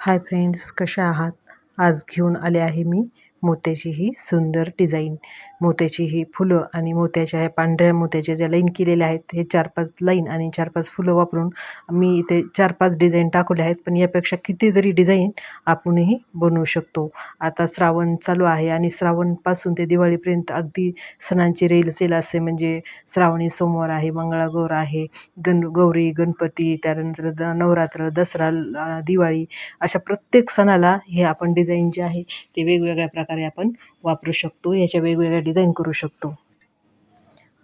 Hi friends कशा आहात? आज घेऊन आले आहे मी मोत्याची ही सुंदर डिझाईन. मोत्याची ही फुलं आणि मोत्याच्या ह्या पांढऱ्या मोत्याच्या ज्या लाईन केलेल्या आहेत हे चार पाच लाईन आणि चार पाच फुलं वापरून मी इथे चार पाच डिझाईन टाकवले आहेत. पण यापेक्षा कितीतरी डिझाईन आपणही बनवू शकतो. आता श्रावण चालू आहे आणि श्रावणपासून ते दिवाळीपर्यंत अगदी सणांची रेलचेल असे म्हणजे श्रावणी सोमवार आहे मंगळागौर आहे गण गौरी गणपती त्यानंतर द नवरात्र दसरा दिवाळी अशा प्रत्येक सणाला हे आपण डिझाईन जे आहे ते वेगवेगळ्या प्रकारे आपण वापरू शकतो. याच्या वेगवेगळ्या डिझाईन करू शकतो.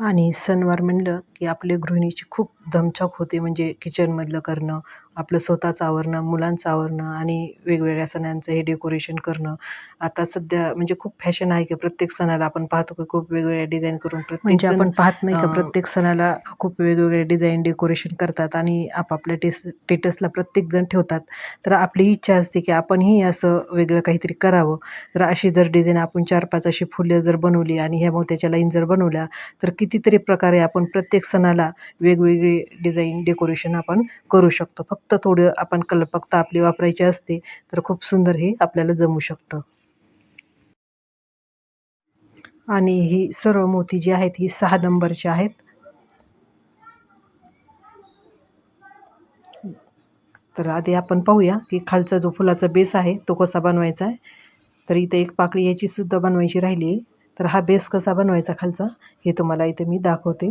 आणि सणवार म्हणलं की आपल्या गृहिणीची खूप धमछाक होते म्हणजे किचनमधलं करणं आपलं स्वतःचं आवरणं मुलांचं आवरणं आणि वेगवेगळ्या सणांचं हे डेकोरेशन करणं. आता सध्या म्हणजे खूप फॅशन आहे की प्रत्येक सणाला आपण पाहतो की खूप वेगवेगळ्या डिझाईन करून प्रत्येक म्हणजे आपण पाहत नाही का प्रत्येक सणाला खूप वेगवेगळे डिझाईन डेकोरेशन करतात आणि आपापल्या टेस स्टेटसला प्रत्येक जण ठेवतात. तर आपली इच्छा असते की आपणही असं वेगळं काहीतरी करावं. तर अशी जर डिझाईन आपण चार पाच अशी फुलं जर बनवली आणि ह्या मोत्याच्या लाईन जर बनवल्या तर कितीतरी प्रकारे आपण प्रत्येक सणाला वेगवेगळी डिझाईन डेकोरेशन आपण करू शकतो. फक्त थोडं आपण कल्पकता आपली वापरायची असते तर खूप सुंदर हे आपल्याला जमू शकतं. आणि ही सर्व मोती जी आहेत ही सहा नंबरची आहेत. तर आधी आपण पाहूया की खालचा जो फुलाचा बेस आहे तो कसा बनवायचा आहे. तर इथे एक पाकळी याची सुद्धा बनवायची राहिली आहे. तर हा बेस कसा बनवायचा खालचा हे तुम्हाला इथे मी दाखवते.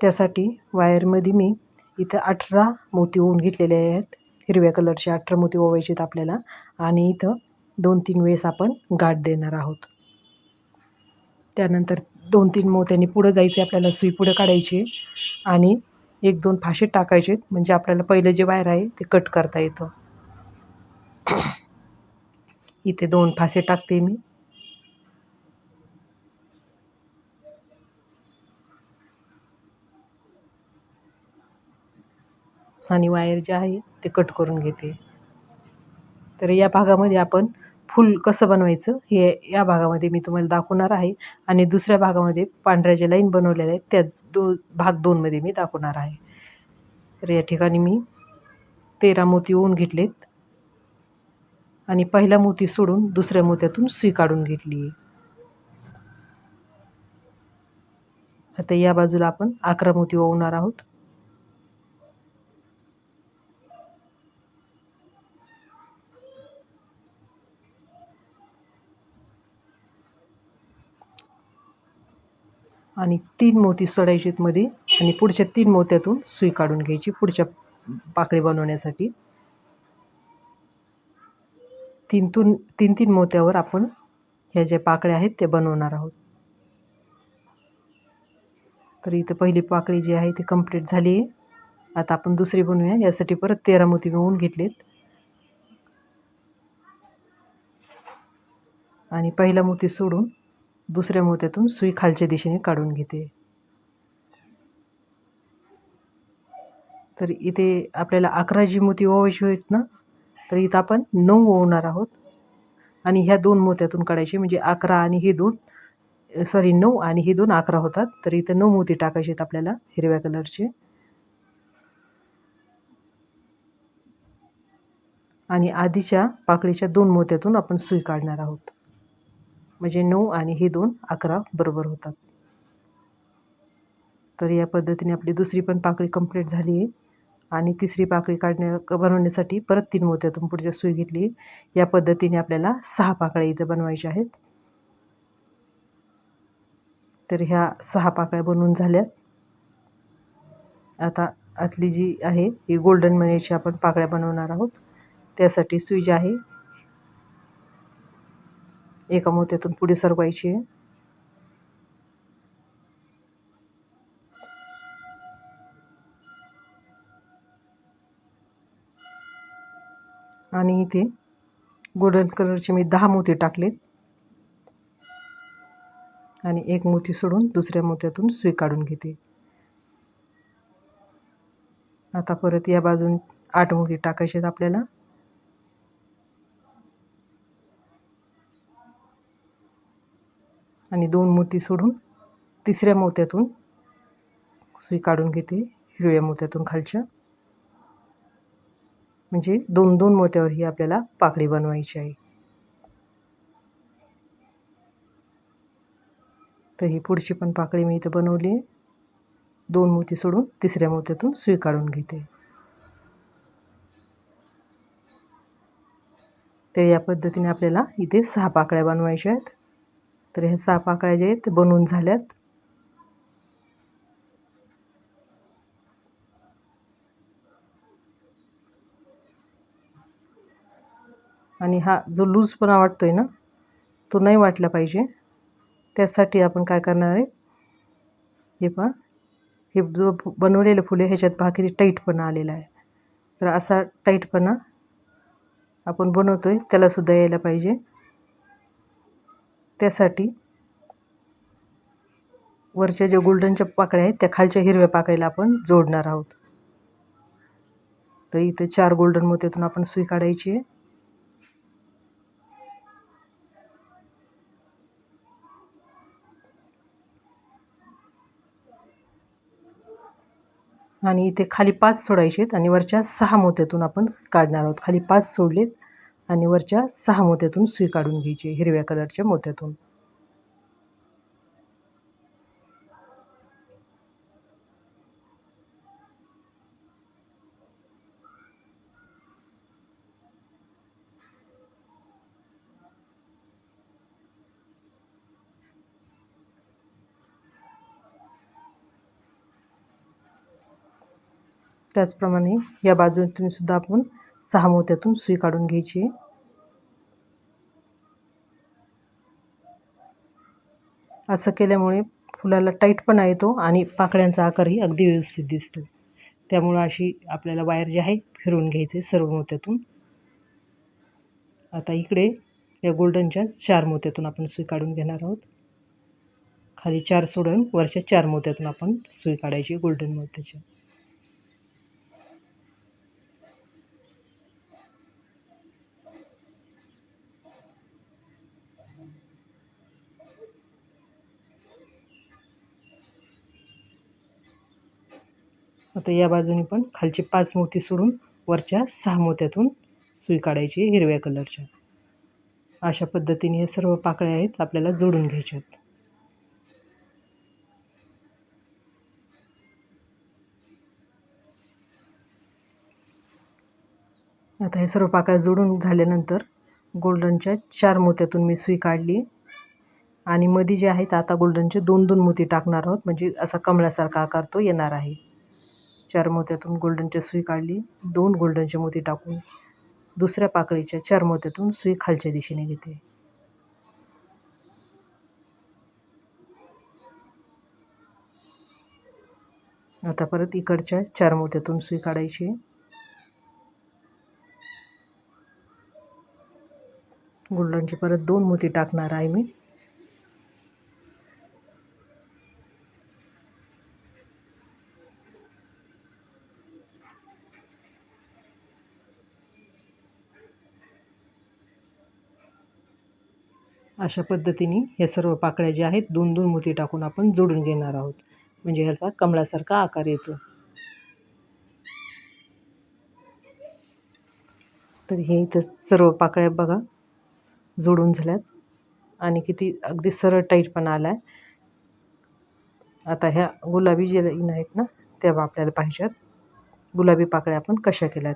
त्यासाठी वायरमध्ये मी इथं अठरा मोती ओवून घेतलेले आहेत. हिरव्या कलरचे अठरा मोती ओवायचे आहेत आपल्याला आणि इथं दोन तीन वेळेस आपण गाठ देणार आहोत. त्यानंतर दोन तीन मोत्यांनी पुढं जायचे आपल्याला सुई पुढं काढायची आणि एक दोन फाशे टाकायचे म्हणजे आपल्याला पहिलं जे वायर आहे ते कट करता येतं. इथे दोन फासे टाकते मी. आणि वायर जे आहे ते कट करून घेते. तर या भागामध्ये आपण फूल कसं बनवायचं हे या भागामध्ये मी तुम्हाला दाखवणार आहे आणि दुसऱ्या भागामध्ये पांढऱ्या ज्या लाईन बनवलेल्या आहेत त्या दो भाग दोनमध्ये मी दाखवणार आहे. तर या ठिकाणी मी तेरा मोती ओवून घेतलेत आणि पहिला मोती सोडून दुसऱ्या मोत्यातून सुई काढून घेतली आहे. आता या बाजूला आपण अकरा मोती ओवणार आहोत. आणि तीन मोती सोडायचे मध्ये आणि पुढच्या तीन मोत्यातून सुई काढून घ्यायची पुढच्या पाकळी बनवण्यासाठी. तीनतून तीन तीन मोत्यावर आपण ह्या ज्या पाकळ्या आहेत त्या बनवणार आहोत. तर इथं पहिली पाकळी जी आहे ती कंप्लीट झाली आहे. आता आपण दुसरी बनवूया. यासाठी परत तेरा मोती मिळवून घेतलेत. आणि पहिला मोती सोडून दुसऱ्या मोत्यातून सुई खालच्या दिशेने काढून घेते. तर इथे आपल्याला अकरा जी मोती ओवायची आहेत ना तर इथं आपण नऊ ओवणार आहोत. आणि ह्या दोन मोत्यातून काढायचे म्हणजे अकरा आणि हे दोन सॉरी नऊ आणि हे दोन अकरा होतात. तर इथं नऊ मोती टाकायचे आहेत आपल्याला हिरव्या कलरचे. आणि आधीच्या पाकळीच्या दोन मोत्यातून आपण सुई काढणार आहोत. म्हणजे नऊ आणि हे दोन अकरा बरोबर होतात. तर या पद्धतीने आपली दुसरी पण पाकळी कंप्लीट झाली आहे. आणि तिसरी पाकळी काढण्या बनवण्यासाठी परत तीन मोत्यातून पुढच्या सुई घेतली या पद्धतीने आपल्याला सहा पाकळ्या इथं बनवायच्या आहेत. तर ह्या सहा पाकळ्या बनवून झाल्यात आता आतली जी आहे ही गोल्डन मनीची आपण पाकळ्या बनवणार आहोत. त्यासाठी सुई जी आहे एका मोत्यातून पुढे सरवायची आहे. आणि इथे गोल्डन कलरचे मी दहा मोती टाकलेत. आणि एक मोती सोडून दुसऱ्या मोत्यातून सुई काढून घेते. आता परत या बाजून आठ मोती टाकायचे आहेत आपल्याला. आणि दोन मोती सोडून तिसऱ्या मोत्यातून सुई काढून घेते हिरव्या मोत्यातून खालच्या. म्हणजे दोन दोन मोत्यावर ही आपल्याला पाकळी बनवायची आहे. तर ही पुढची पण पाकळी मी इथं बनवली आहे. दोन मोती सोडून तिसऱ्या मोत्यातून सुई काढून घेते. तर या पद्धतीने आपल्याला इथे सहा पाकळ्या बनवायच्या आहेत. तर ह्या सहा पाकळ्या आहेत ते बनवून झाल्यात. आणि हा जो लूजपणा वाटतो आहे ना तो नाही वाटला पाहिजे. त्यासाठी आपण काय करणार आहे? हे पहा हे जो बनवलेलं फुले ह्याच्यात पहा किती टाईटपणा आलेला आहे. तर असा टाईटपणा आपण बनवतो आहे त्यालासुद्धा यायला पाहिजे. त्यासाठी वरच्या ज्या गोल्डनच्या पाकळ्या आहेत त्या खालच्या हिरव्या पाकळीला आपण जोडणार आहोत. तर इथे चार गोल्डन मोत्यातून आपण सुई काढायची आहे. आणि इथे खाली पाच सोडायचे आहेत आणि वरच्या सहा मोत्यातून आपण काढणार आहोत. खाली पाच सोडलेत. आणि वरच्या सहा मोत्यातून सुई काढून घ्यायची हिरव्या कलरच्या मोत्यातून. त्याचप्रमाणे या बाजूतून सुद्धा आपण सहा मोत्यातून सुई काढून घ्यायची. असं केल्यामुळे फुलाला टाईटपणा येतो आणि पाकळ्यांचा आकारही अगदी व्यवस्थित दिसतो. त्यामुळं अशी आपल्याला वायर जी आहे फिरवून घ्यायचे सर्व मोत्यातून. आता इकडे या गोल्डनच्या चार मोत्यातून आपण सुई काढून घेणार आहोत. खाली चार सोडून वरच्या चार मोत्यातून आपण सुई काढायची गोल्डन मोत्याची आता या बाजूने पण खालचे पाच मोती सोडून वरच्या सहा मोत्यातून सुई काढायची हिरव्या कलरच्या. अशा पद्धतीने हे सर्व पाकळ्या आहेत आपल्याला जोडून घ्यायच्यात आता हे सर्व पाकळ्या जोडून झाल्यानंतर गोल्डनच्या चार मोत्यातून मी सुई काढली. आणि मध्ये जे आहेत आता गोल्डनचे दोन दोन मोती टाकणार आहोत. म्हणजे असा कमळासारखा आकार तो येणार आहे. चार मोत्यातून गोल्डनची सुई काढली दोन गोल्डनचे मोती टाकून दुसऱ्या पाकळीच्या चार मोत्यातून सुई खालच्या दिशेने घेते आता परत इकडच्या चार मोत्यातून सुई काढायची. गोल्डनचे परत दोन मोती टाकणार आहे मी. अशा पद्धतीने हे सर्व पाकळ्या ज्या आहेत दोन दोन मोती टाकून आपण जोडून घेणार आहोत. म्हणजे ह्याचा कमळासारखा आकार येतो. तर हे इथं सर्व पाकळ्या बघा जोडून झाल्यात. आणि किती अगदी सरळ टाईटपणा आला आहे आता ह्या गुलाबी जे लाईन आहेत ना त्या आपल्याला पाहिजेत. गुलाबी पाकळ्या आपण कशा केल्यात?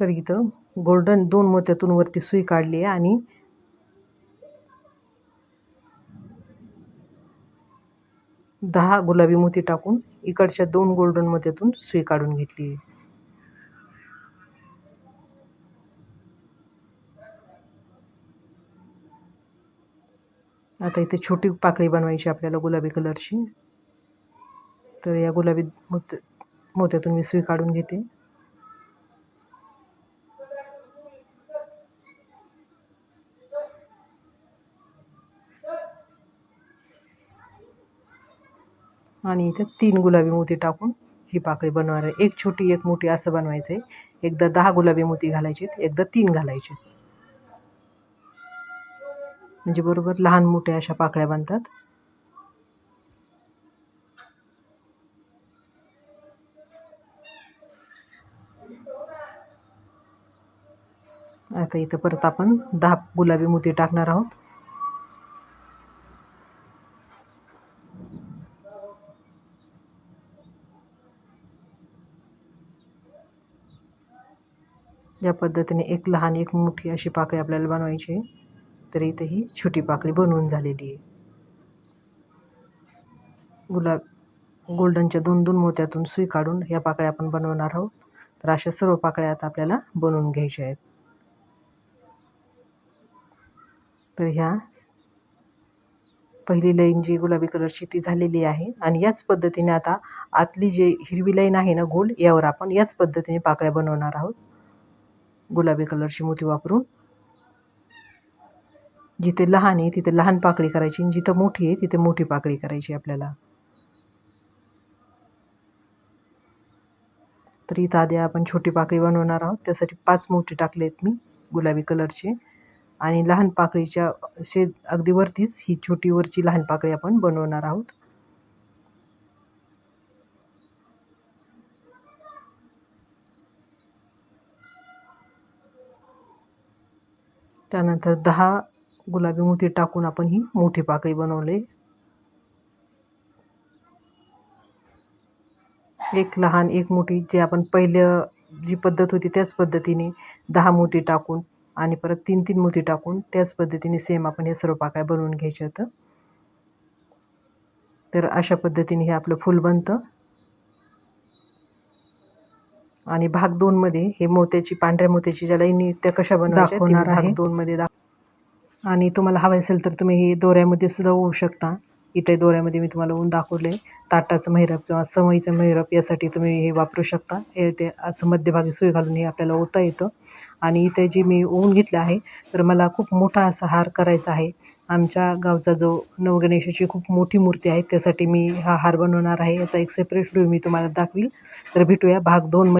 तर इथं गोल्डन दोन मोत्यातून वरती सुई काढली आहे आणि दहा गुलाबी मोती टाकून इकडच्या दोन गोल्डन मोत्यातून सुई काढून घेतली आहे. आता इथे छोटी पाकळी बनवायची आपल्याला गुलाबी कलरची. तर या गुलाबी मोत मोत्यातून मी सुई काढून घेते. आणि इथं तीन गुलाबी मोती टाकून ही पाकळी बनवणार आहे एक छोटी एक मोठी असं बनवायचं आहे एकदा दहा गुलाबी मोती घालायचे एकदा तीन घालायचे म्हणजे बरोबर लहान मोठ्या अशा पाकळ्या बनतात. आता इथं परत आपण दहा गुलाबी मोती टाकणार आहोत. पद्धतीने एक लहान एक मोठी अशी पाकळी आपल्याला बनवायची आहे. तर इथे ही छोटी पाकळी बनवून झालेली आहे. गुलाब गोल्डनच्या दोन दोन मोत्यातून सुई काढून या पाकळ्या आपण बनवणार आहोत. तर अशा सर्व पाकळ्या आता आपल्याला बनवून घ्यायच्या आहेत. तर ह्या पहिली लाईन जी गुलाबी कलरची ती झालेली आहे. आणि याच पद्धतीने आता आतली जी हिरवी लाईन आहे ना गोल यावर आपण याच पद्धतीने पाकळ्या बनवणार आहोत. गुलाबी कलरची मोती वापरून. जिथे लहान आहे तिथे लहान पाकळी करायची आणि जिथं मोठी आहे तिथे मोठी पाकळी करायची आपल्याला. तर इथं आधी आपण छोटी पाकळी बनवणार आहोत. त्यासाठी पाच मोठी टाकले आहेत मी गुलाबी कलरचे. आणि लहान पाकळीच्या शे अगदी वरतीच ही छोटी वरची लहान पाकळी आपण बनवणार आहोत. त्यानंतर दहा गुलाबी मोती टाकून आपण ही मोठी पाकळी बनवले. एक लहान एक मोठी जे आपण पहिलं जी पद्धत होती त्याच पद्धतीने दहा मोठी टाकून आणि परत तीन तीन मोती टाकून त्याच पद्धतीने सेम आपण हे सर्व पाकळ्या बनवून घ्यायच्या होतं तर अशा पद्धतीने हे आपलं फूल बनतं. आणि भाग दोनमध्ये हे मोत्याची पांढऱ्या मोत्याची ज्या लाईनी त्या कशा बनवायच्या ते मी दाखवणार आहे. भाग दोनमध्ये दाख आणि तुम्हाला हवं असेल तर तुम्ही हे दोऱ्यामध्ये सुद्धा होऊ शकता. इथे दोऱ्यामध्ये मी तुम्हाला ऊन दाखवले. ताटाचं महिरप किंवा समईचं महिरप यासाठी तुम्ही हे वापरू शकता. हे ते असं मध्यभागी सुई घालून हे आपल्याला ओता येतं. आणि इथे जी मी ऊन घेतलं आहे तर मला खूप मोठा असा हार करायचा आहे. आमच्या गावचा जो नवगणेशाची खूप मोठी मूर्ती आहे त्यासाठी मी हा हार बनवणार आहे. याचा एक सेपरेट व्हिडिओ मी तुम्हाला दाखवील. तर भेटूया भाग दोन